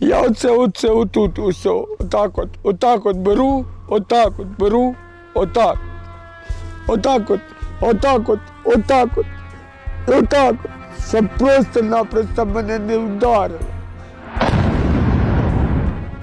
Я оце, оце отут, усе, отак от, отак от беру, отак от беру, отак. Отак от, отак от, отак от, отак от. Щоб просто-напросто мене не вдарило.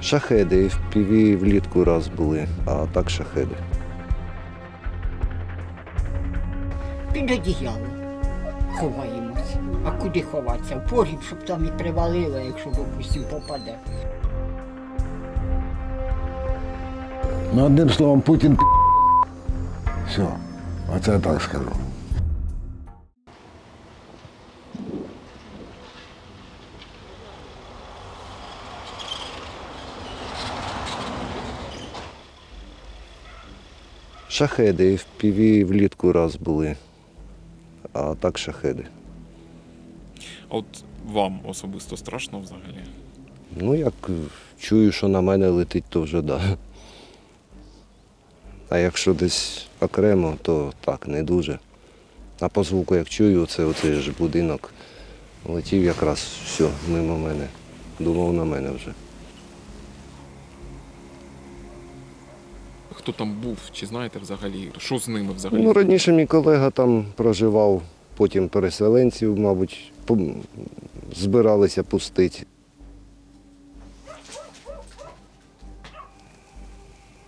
Шахеди в піві влітку раз були, а так шахеди. Під одіяло ховаємось. А куди ховатися? В погріб, щоб там і привалило, якщо, допустим, попаде. Ну, одним словом, Путін пі***. Все, оце я так скажу. Шахеди в піві влітку раз були, а так шахеди. А от вам особисто страшно взагалі? Ну, як чую, що на мене летить, то вже да. А якщо десь окремо, то так, не дуже. А по звуку, як чую, це оцей ж будинок летів якраз все мимо мене. Думав на мене вже. Хто там був, чи знаєте взагалі, що з ними взагалі? Ну, раніше мій колега там проживав, потім переселенців, мабуть, збиралися пустити.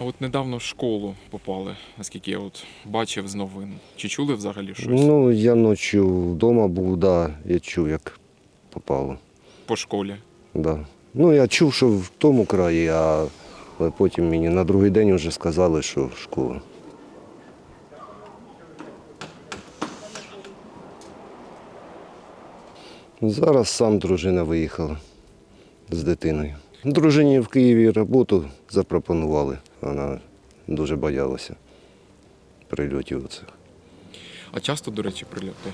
А от недавно в школу попали, наскільки я от бачив з новин. Чи чули взагалі щось Ну, я ночі вдома був, да, я чув, як попало. по школі? Да. Ну, я чув, що в тому краї, а але потім мені на другий день вже сказали, що школа. Зараз сам дружина виїхала з дитиною. Дружині в Києві роботу запропонували. Вона дуже боялася прильотів оцих. А часто, до речі, прильоти?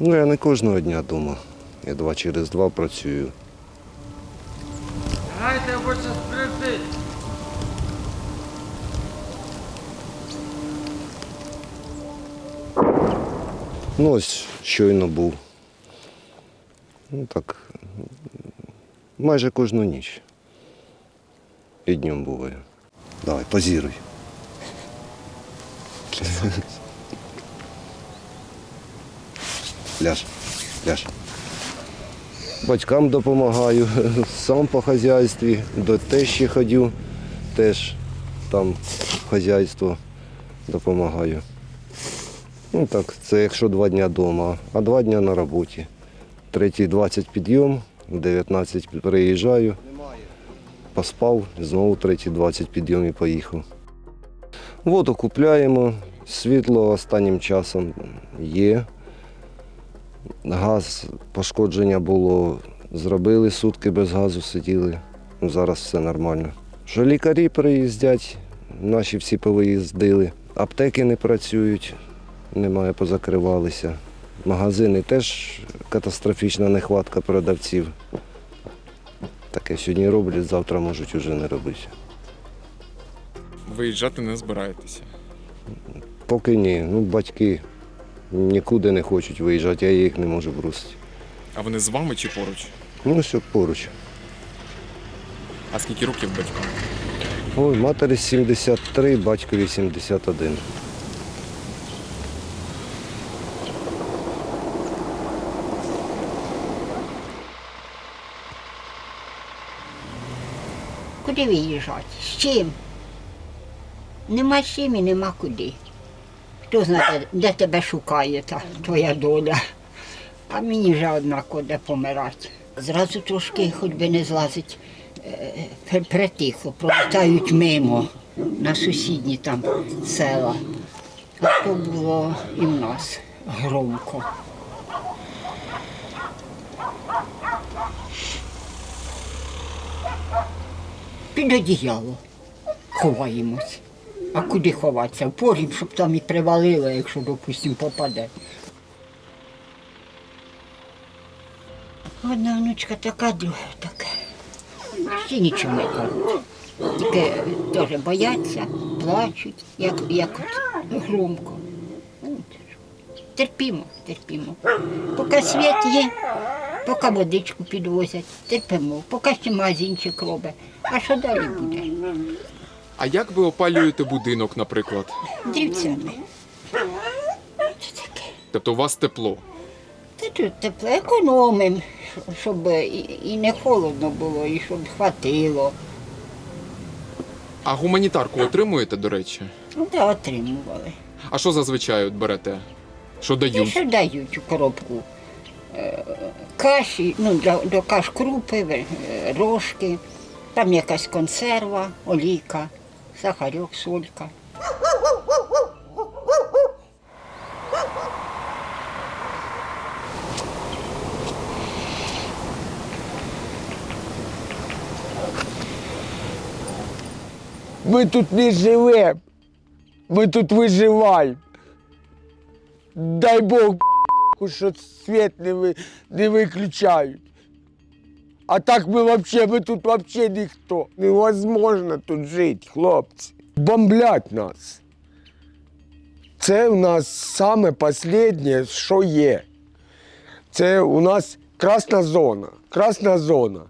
Ну, я не кожного дня вдома. Я два через два працюю. Ну, ось щойно був. Ну так, майже кожну ніч. І днем буває. Давай, позіруй. Ляж, ляж. Батькам допомагаю, сам по хазяйстві, до тещі ходю, теж там хазяйство допомагаю. Ну так, це якщо два дні вдома, а два дні на роботі. Третій 20 підйом, в 19 приїжджаю, поспав, знову третій 20 підйом і поїхав. Воду купляємо, світло останнім часом є. Газ, пошкодження було, зробили сутки без газу, сиділи. Ну, зараз все нормально. Що лікарі приїздять, наші всі повиїздили, аптеки не працюють, немає, позакривалися. Магазини теж катастрофічна нехватка продавців. Таке сьогодні роблять, завтра можуть уже не робити. Виїжджати не збираєтеся. Поки ні. Ну, батьки нікуди не хочуть виїжджати, я їх не можу бросити. А вони з вами чи поруч? Ну, все поруч. А скільки років батькам? Ой, матері 73, батькові 71. Куди? З чим? Нема з чим і нема куди. Хто знає, де тебе шукає та твоя доля. А мені вже однаково де помирати. Зразу трошки, хоч би не злазить, е, при- притихло, пролітають мимо на сусідні там села. А то було і в нас громко. Під одіяло ховаємось. А куди ховатися? В погріб, щоб там і привалило, якщо, допустимо, попаде. Одна внучка така, друга така. Всі нічого не кажуть. Тільки теж бояться, плачуть, як, як от громко. Терпімо, терпімо. Поки світ є, поки водичку підвозять, терпимо, поки ще магазинчик робить. А що далі буде? А як ви опалюєте будинок, наприклад? Дрівцями. Тобто у вас тепло? Та тут тепло, економимо, щоб і, і не холодно було, і щоб хватило. А гуманітарку отримуєте, до речі? Ну, да, отримували. А що зазвичай от берете? Що І дають? що дають у коробку? Каші, ну, до, до каш крупи, е, рожки, там якась консерва, олійка, сахарок, солька. Ми тут не живемо. Ми тут виживаємо. Дай Бог, що світ не, ви, не виключають. А так ми вообще, ми тут вообще ніхто. Невозможно тут жити, хлопці. Бомблять нас. Це у нас саме останнє, що є. Це у нас красна зона. Красна зона.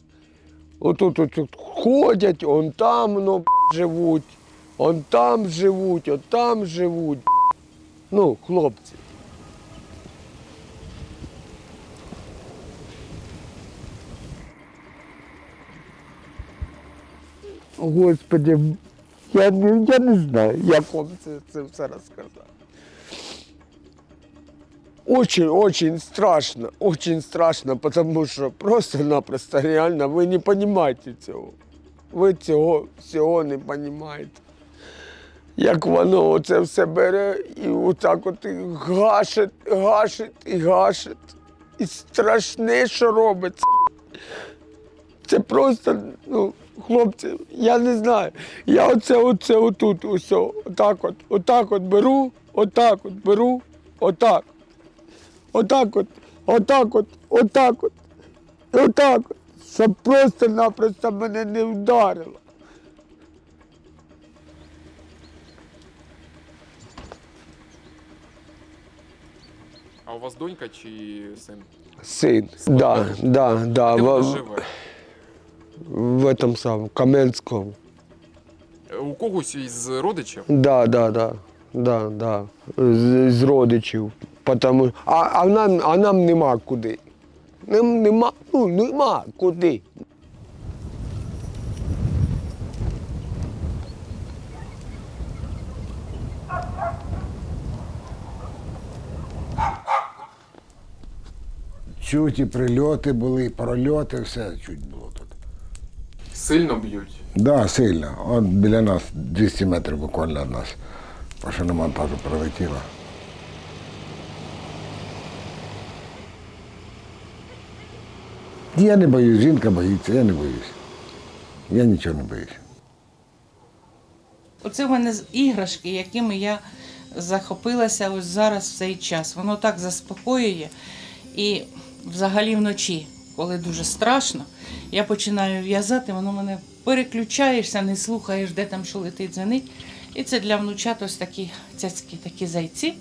Отут от, от ходять, он там ну, живуть, он там живуть, от там живуть. Ну, хлопці. Господи, я, не- я не знаю, як вам це, це все розказати. Очень, очень страшно, очень страшно, потому що просто-напросто реально ви не розумієте цього. Ви цього всього не розумієте. Як воно оце все бере і отак от гашить, гашить і гашить. І страшне, що робиться. Це просто, ну, хлопці, я не знаю. Я оце, оце отут, усе, отак от, отак от беру, отак от беру, отак. Отак от, отак от, отак от, отак от, щоб просто-напросто мене не вдарило. А у вас донька чи син? Син, да, да, да, Де вона живе? В этом самом, Кам'янському. Е, У когось із родичів? Да, да, да, да, да, з, з родичів. Потому, а, а, нам, а нам нема куди. Нам нема, ну, нема куди. Чуть і прильоти були, і прольоти, все чуть було. Сильно б'ють. Так, да, сильно. От біля нас 200 метрів буквально від нас. По шиномонтажу прилетіло. Я не боюсь, жінка боїться, я не боюсь. Я нічого не боюсь. Оце в мене іграшки, якими я захопилася ось зараз в цей час. Воно так заспокоює. І взагалі вночі, коли дуже страшно, я починаю в'язати, воно мене переключаєшся, не слухаєш, де там що летить дзвонить. І це для внучат ось такі цяцькі, такі зайці.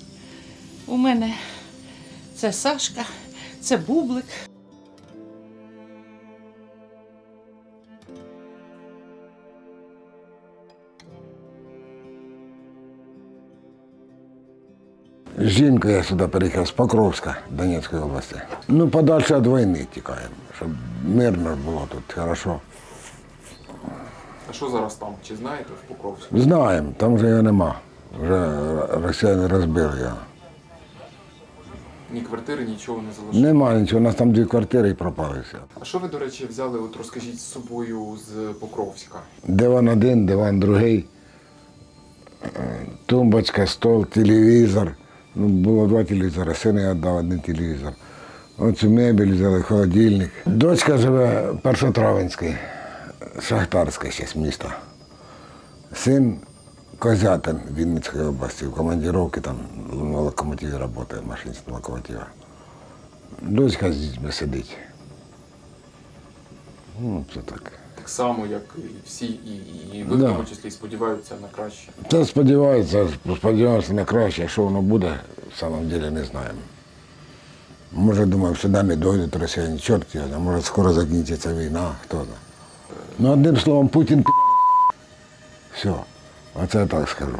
У мене це Сашка, це бублик. З жінкою я сюди переїхав з Покровська Донецької області. Ну, подальше від війни тікаємо, щоб мирно було тут, хорошо. А що зараз там? Чи знаєте в Покровську? Знаємо, там вже його нема. Вже росіяни розбили його. Ні квартири, нічого не залишили. Нема нічого, у нас там дві квартири і пропали все. А що ви, до речі, взяли, от розкажіть з собою з Покровська? Диван один, диван другий, е, тумбочка, стол, телевізор. Ну, було два телевізори, сина я віддав один телевізор. Оцю мебель взяли, холодильник. Дочка живе Першотравенський, Шахтарське ще міста. Син Козятин Вінницької області, в командировці там на локомотиві працює, машиніст локомотива. Дочка з дітьми сидить. Ну, це так. Так само, як і всі, і, і, ви в Да. тому числі сподіваються на краще. Та сподіваються, сподіваюся на краще, що воно буде, в самом деле не знаємо. Може, думаю, сюди не дойдуть росіяни, чорт його, знає, може скоро закінчиться війна, хто знає. Ну, одним словом, Путін пі***. Все, оце я так скажу.